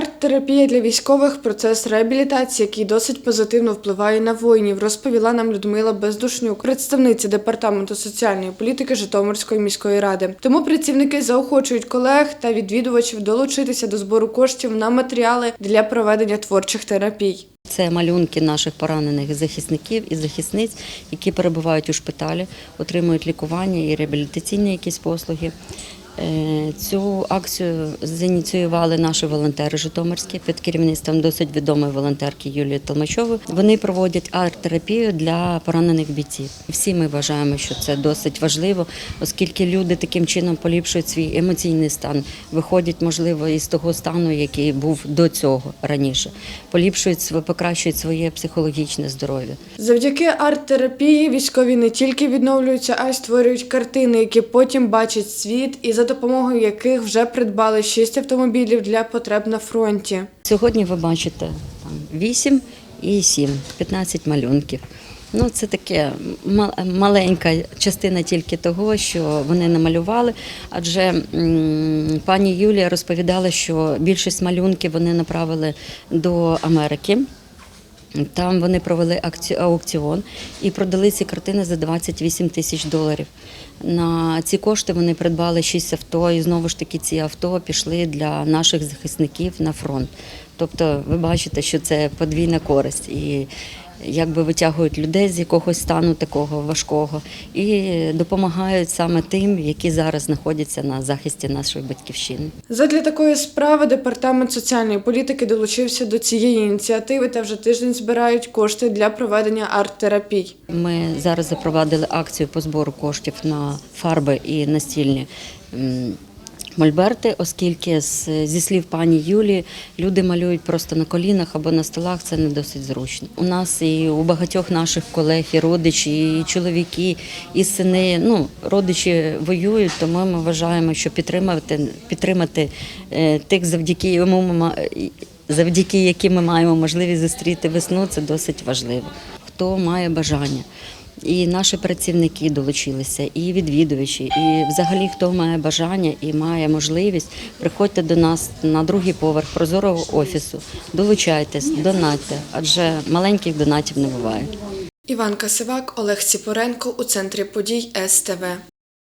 арт-терапія для військових процес реабілітації, який досить позитивно впливає на воїнів, розповіла нам Людмила Бездушнюк, представниця департаменту соціальної політики Житомирської міської ради. Тому працівники заохочують колег та відвідувачів долучитися до збору коштів на матеріали для проведення творчих терапій. Це малюнки наших поранених захисників і захисниць, які перебувають у шпиталі, отримують лікування і реабілітаційні якісь послуги. Е, Цю акцію зініціювали наші волонтери Житомирські під керівництвом досить відомої волонтерки Юлії Толмачової. Вони проводять арт-терапію для поранених бійців. Всі ми вважаємо, що це досить важливо, оскільки люди таким чином поліпшують свій емоційний стан, виходять, можливо, із того стану, який був до цього раніше, поліпшують покращують своє психологічне здоров'я. Завдяки арт-терапії військові не тільки відновлюються, а й створюють картини, які потім бачать світ, і за допомогою яких вже придбали шість автомобілів для потреб на фронті. Сьогодні ви бачите там 8 і 7, 15 малюнків. Ну, це таке ма- маленька частина тільки того, що вони намалювали. Адже пані Юлія розповідала, що більшість малюнків вони направили до Америки. Там вони провели аукціон і продали ці картини за 28 тисяч доларів. На ці кошти вони придбали 6 авто, і знову ж таки ці авто пішли для наших захисників на фронт. Тобто, ви бачите, що це подвійна користь. І якби витягують людей з якогось стану такого важкого і допомагають саме тим, які зараз знаходяться на захисті нашої батьківщини. Задля такої справи департамент соціальної політики долучився до цієї ініціативи та вже тиждень збирають кошти для проведення арт-терапій. Ми зараз запровадили акцію по збору коштів на фарби і настільні. Мольберти, оскільки зі слів пані Юлії, люди малюють просто на колінах або на столах, це не досить зручно. У нас і у багатьох наших колег і родичі, і чоловіки, і сини. Ну, родичі воюють, тому ми вважаємо, що підтримати, підтримати е, тих, завдяки йому завдяки яким ми маємо можливість зустріти весну, це досить важливо. Хто має бажання. І наші працівники долучилися, і відвідувачі, і взагалі хто має бажання і має можливість, приходьте до нас на другий поверх прозорого офісу, долучайтесь, донатьте, адже маленьких донатів не буває. Іван Касивак, Олег Ціпоренко у центрі подій СТВ.